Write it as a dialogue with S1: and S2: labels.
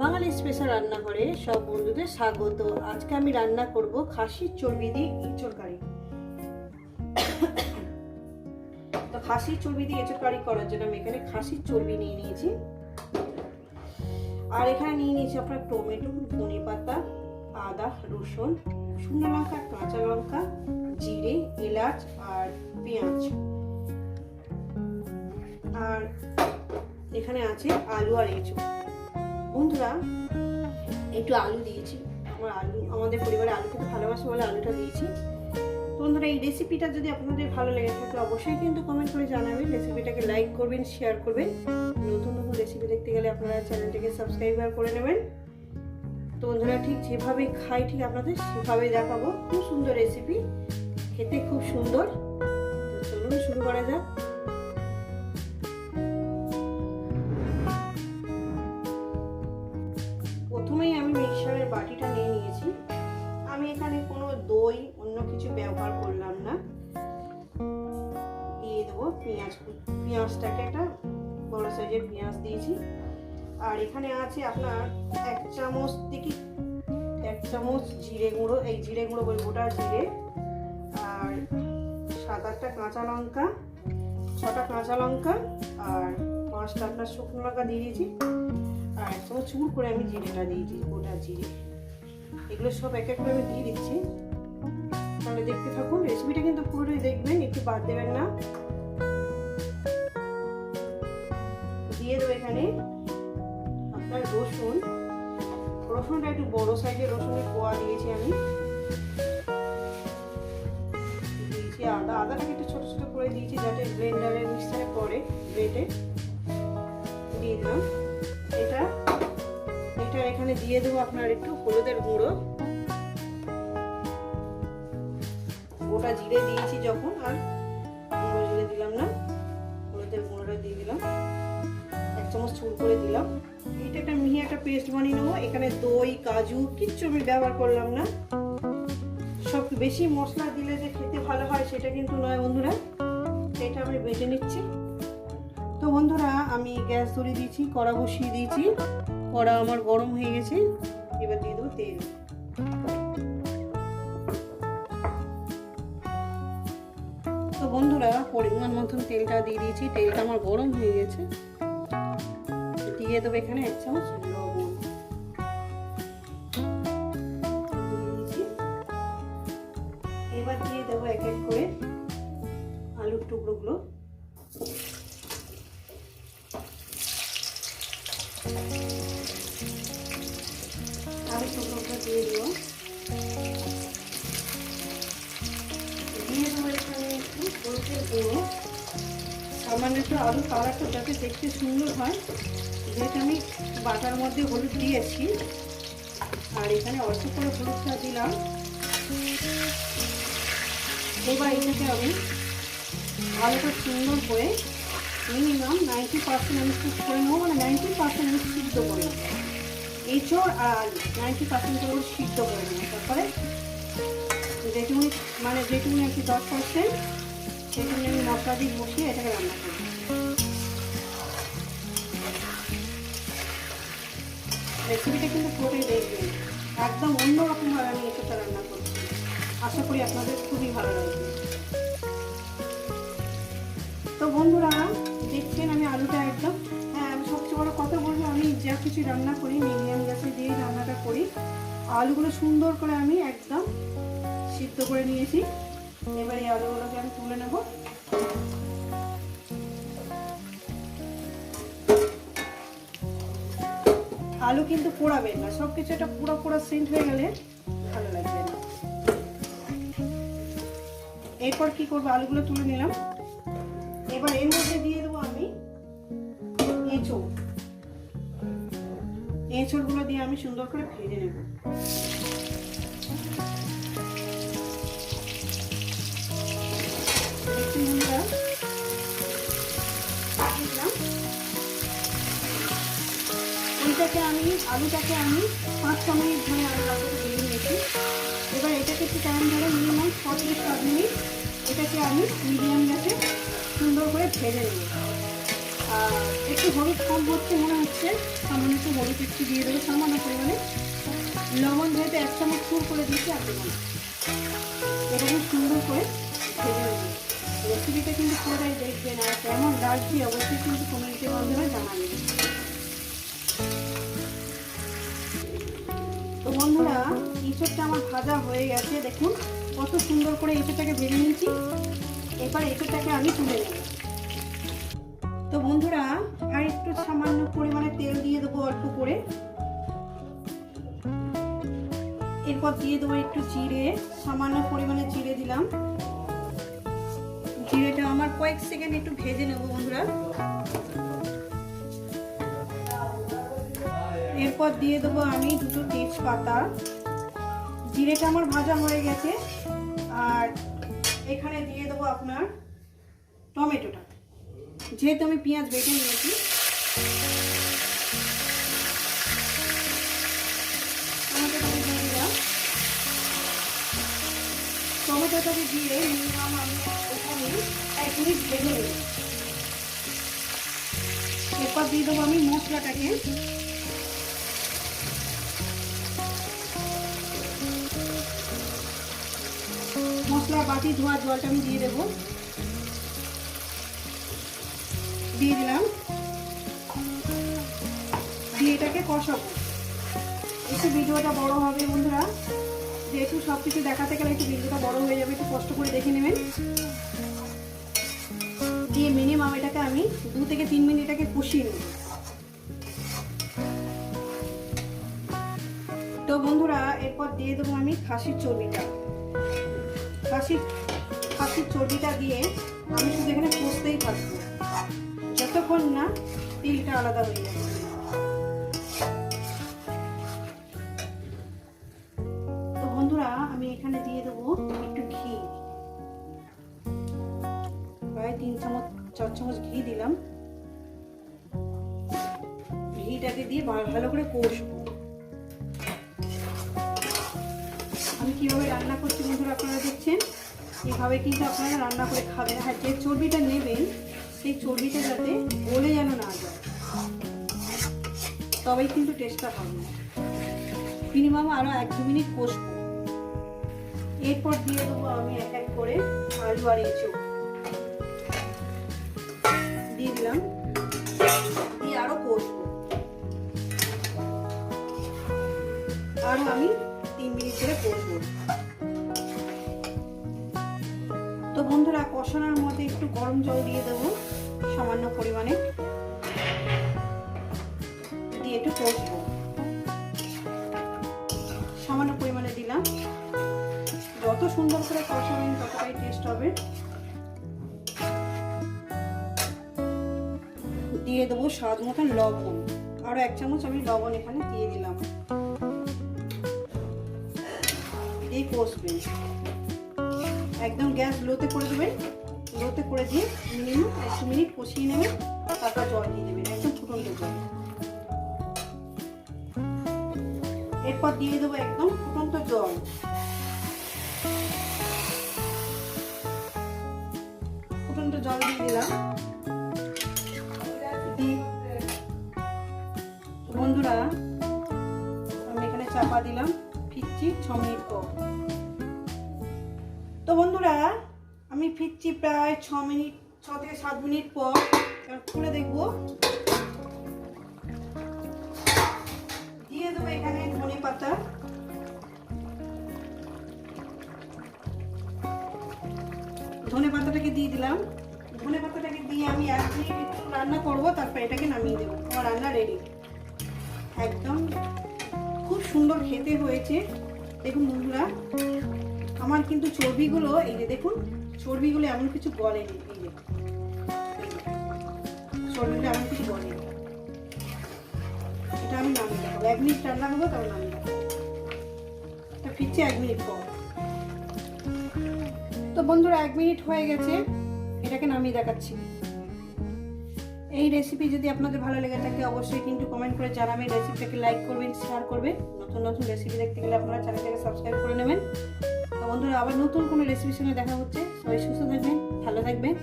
S1: বাঙালি special রান্নাঘরে সব বন্ধুদের স্বাগত। আজকে আমি রান্না করব খাসির চর্বি দিয়ে ইঁচড় কারি তো খাসির চর্বি দিয়ে এঁচড় কারি করার জন্য আমি এখানে খাসির চর্বি নিয়ে নিয়েছি। আর এখানে নিয়ে নিয়েছি আপনার টমেটো ধনে পাতা আদা, রসুন, শুকনো লঙ্কা, কাঁচা লঙ্কা, জিরে, এলাচ আর পেঁয়াজ। আর এখানে আছে আলু আর এঁচড় বন্ধুরা, একটু আলু দিয়েছি। আমার আলু, আমাদের পরিবারে আলু খেতে ভালোবাসে বলে আলুটা দিয়েছি। বন্ধুরা, এই রেসিপিটা যদি আপনাদের ভালো লেগে থাকে, অবশ্যই কিন্তু কমেন্ট করে জানাবেন। রেসিপিটাকে লাইক করবেন শেয়ার করবেন। নতুন নতুন রেসিপি দেখতে গেলে আপনারা চ্যানেলটিকে সাবস্ক্রাইবার করে নেবেন। তো বন্ধুরা, ঠিক যেভাবে খাই, ঠিক আপনাদের সেভাবে দেখাবো। খুব সুন্দর রেসিপি খেতে খুব সুন্দর। চলুন শুরু করা যাক। সাইজের পেঁয়াজ দিয়েছি। আর এখানে আছে আপনার এক চামচ থেকে এক চামচ জিরে গুঁড়ো, এই জিরে গুঁড়ো বই গোটা জিরে। আর সাত আটটা কাঁচা লঙ্কা, ছটা কাঁচা লঙ্কা, আর পাঁচটা আপনার শুকনো লঙ্কা দিয়ে দিয়েছি। আর এক চামচ চুর করে আমি জিরেটা দিয়েছি, গোটা জিরে। এগুলো সব এক এক করে আমি দিয়ে দিচ্ছি। তাহলে দেখতে থাকুন রেসিপিটা কিন্তু পুরোটাই দেখবেন, একটু বাদ দেবেন না। দিয়ে দেবো এখানে। আপনার রসুন। রসুনটা একটু বড় সাইজের রসুনের কোয়া দিয়েছি আমি। দিয়েছি আদা। আদাটাকে একটু ছোট ছোট করে দিয়েছি যাতে ব্লেন্ডারের মিক্সারে পড়ে ব্লেডে। দিয়ে দিলাম। এটা এটা এখানে দিয়ে দেবো আপনার একটু হলুদের গুঁড়ো। গোটা জিরে দিয়েছি যখন, আর গুঁড়ো জিরে দিলাম না। চামচ চুল করে দিলাম। এটা একটা মিহি একটা পেস্ট বানিয়ে নেব। এখানে দই, কাজু, কিচ্ছু আমি ব্যবহার করলাম না। সব বেশি মশলা দিলে যে খেতে ভালো হয় সেটা কিন্তু নয় বন্ধুরা। এটা আমি বেটে নিচ্ছি। তো বন্ধুরা, আমি গ্যাস ধরিয়ে দিয়েছি, কড়া বসিয়ে দিয়েছি। কড়া আমার গরম হয়ে গেছে। এবার দিয়ে দেবো তেল। তো বন্ধুরা, পরিমাণ মতন তেলটা দিয়ে দিয়েছি। তেলটা আমার গরম হয়ে গেছে। দিয়ে দেবো এখানে এক চামচ এবার দিয়ে দেবো এক এক করে আলুর টুকরোগুলো। আলু টুকরোটা দিয়ে দিও দিয়ে দেবো এখানে একটু হলুদের গুঁড়ো। সামান্য একটু আলু কালারটা যাতে দেখতে সুন্দর হয়, যেহেতু আমি বাটার মধ্যে হলুদ দিয়েছি, আর এখানে অল্প করে হলুদটা দিলাম। এবার এটাকে আমি আলুটা সুন্দর হয়ে মিনিমাম নাইনটি পার্সেন্ট আমি কুক করে নেব মানে নাইনটি পার্সেন্ট আমি সিদ্ধ করে নেব। আর নাইনটি পার্সেন্ট করে সিদ্ধ করে নেব, তারপরে যেটুকুনি মানে যেটুকুনি আর কি দশ পার্সেন্ট সেটুকুনি আমি মশলা দিয়ে বসিয়ে এটাকে রান্না করব। রেসিপিটা কিন্তু পুরোটাই দেখবেন। একদম অন্যরকমভাবে আমি এঁচড়টা রান্না করছি আশা করি আপনাদের খুবই ভালো লাগবে। তো বন্ধুরা, দেখছেন আমি আলুটা একদম হ্যাঁ সবচেয়ে বড় কথা বলব, আমি যা কিছু রান্না করি মিডিয়াম গ্যাসে দিয়েই রান্নাটা করি। আলুগুলো সুন্দর করে আমি একদম সিদ্ধ করে নিয়েছি। এবার এই আলুগুলোকে আমি তুলে নেব। আলু কিন্তু পোড়াবেন না সব কিছু একটা পুরো পুরো সেন্ট হয়ে গেলে ভালো লাগবে না। এরপর কি করব? আলুগুলো তুলে নিলাম। এবার এর মধ্যে দিয়ে দেবো আমি এঁচড়। এঁচড়গুলো দিয়ে আমি সুন্দর করে ভেজে নেব। এইটাকে আমি, আলুটাকে আমি পাঁচ ছ মিনিট ধরে আলুটাকে ভেজে নিয়েছি এবার এটাকে একটু টাইম ধরে মিনিমাম ছ থেকে সাত মিনিট এটাকে আমি মিডিয়াম গ্যাসে সুন্দর করে ভেজে নেব। আর একটু হলুদ কম হচ্ছে মনে হচ্ছে, সামান্য একটু হলুদ একটু দিয়ে দেবো, সামান্য পরিমাণে। লবণ যেহেতু এক চামচ ফুল করে দিয়েছি, আর দেবো এরকম সুন্দর করে ভেজে নেব। রেসিপিটা কিন্তু পুরোটাই দেখবেন, আর কেমন লাগছে অবশ্যই কিন্তু কমেন্টের মাধ্যমে জানাবেন। বন্ধুরা ইঁচড়টা আমার ভাজা হয়ে গেছে। দেখুন, কত সুন্দর করে ইঁচড়টাকে ভেজে নিয়েছি। এবার এঁচড়টাকে আমি তুলে নেব। তো বন্ধুরা, আর একটু সামান্য পরিমাণে তেল দিয়ে দেবো অল্প করে। এরপর দিয়ে দেবো একটু জিরে। সামান্য পরিমাণে জিরে দিলাম। জিরেটা আমার কয়েক সেকেন্ড একটু ভেজে নেব বন্ধুরা। এরপর দিয়ে দেবো আমি দুটো তেজপাতা। জিরেটা আমার ভাজা হয়ে গেছে। আর এখানে দিয়ে দেবো আপনার টমেটোটা। যেহেতু আমি পেঁয়াজ বেটে নিয়েছি। টমেটোটাকে দিয়ে মিনিমাম আমি এখানে এক মিনিট ভেজে নেব। এরপর দিয়ে দেবো আমি মশলাটাকে। মশলা, বাটি, ধোয়া, জলটা আমি দিয়ে দেবো। দিয়ে দিলাম। দিয়ে এটাকে কষাবো। একটু ভিডিওটা বড় হবে বন্ধুরা। যেহেতু সব কিছু দেখাতে গেলে একটু ভিডিওটা বড় হয়ে যাবে, একটু কষ্ট করে দেখে নেবেন। দিয়ে মিনিমাম এটাকে আমি দু থেকে তিন মিনিট এটাকে কষিয়ে নেব। তো বন্ধুরা, এরপর দিয়ে দেবো আমি খাসির চর্বিটা। খাসির খাসির চর্বিটা দিয়ে আমি শুধু এখানে কষতেই থাকব যতক্ষণ না তিলটা আলাদা হয়ে যাবে তো বন্ধুরা, আমি এখানে দিয়ে দেবো একটু ঘি। প্রায় তিন চামচ, চার চামচ ঘি দিলাম। ঘিটাকে দিয়ে ভালো করে কষবো। আমি কীভাবে রান্না করছি বন্ধুরা আপনারা দেখছেন? এভাবে কিন্তু আপনারা রান্না করে খাবেন। আর যে চর্বিটা নেবেন, সেই চর্বিটা যাতে গলে যেন না যায়। তবেই কিন্তু টেস্টটা হবে মিনিমাম আরও এক দু মিনিট কষবো। এরপর দিয়ে দেবো আমি এক এক করে আলু আর এঁচো আরও আমি তিন মিনিট করে কষবো তো বন্ধুরা, কষানোর মধ্যে একটু গরম জল দিয়ে দেবো, সামান্য পরিমাণে। দিয়ে একটু কষবো। সামান্য পরিমাণে দিলাম। যত সুন্দর করে কষাবেন, ততটাই টেস্ট হবে। দিয়ে দেবো স্বাদ মতন লবণ। আরও এক চামচ আমি লবণ এখানে দিয়ে দিলাম। দিয়ে কষবেন একদম গ্যাস লোতে করে দেবেন। লোতে করে দিয়ে মিনিমাম একশো মিনিট কষিয়ে নেবেন, তারপর জল দিয়ে দেবেন, একদম ফুটন্ত জল। এরপর দিয়ে দেবো একদম ফুটন্ত জল। ফুটন্ত জল দিয়ে দিলাম। বন্ধুরা, আমি এখানে চাপা দিলাম, ফিরছি ছ মিনিট পর। তো বন্ধুরা, আমি ফিরছি প্রায় ছ মিনিট, ছ থেকে সাত মিনিট পর। খুলে দেখব। দিয়ে দেবো এখানে ধনে পাতা। ধনে পাতাটাকে দিয়ে দিলাম। ধনে পাতাটাকে দিয়ে আমি এক মিনিট একটু রান্না করব, তারপর এটাকে নামিয়ে দেবো। আমার রান্না রেডি একদম খুব সুন্দর খেতে হয়েছে। দেখুন বন্ধুরা। আমার কিন্তু চর্বিগুলো, এই যে দেখুন, চর্বিগুলো এমন কিছু গলেনি এই যে। চর্বিগুলো এমন কিছু গলেনি এটা আমি নামিয়ে দেবো এক মিনিট রান্না করব, তারপর নামিয়ে দেবো এটা ফিরছে এক মিনিট পর। তো বন্ধুরা, এক মিনিট হয়ে গেছে, এটাকে নামিয়ে দেখাচ্ছি। এই রেসিপি যদি আপনাদের ভালো লেগে থাকে, অবশ্যই কিন্তু কমেন্ট করে জানাবেন। রেসিপিটাকে লাইক করবেন শেয়ার করবেন। নতুন নতুন রেসিপি দেখতে গেলে আপনারা চ্যানেলটাকে সাবস্ক্রাইব করে নেবেন। তো বন্ধুরা আবার নতুন কোনো রেসিপির সঙ্গে দেখা হচ্ছে। সবাই সুস্থ থাকবেন ভালো থাকবেন।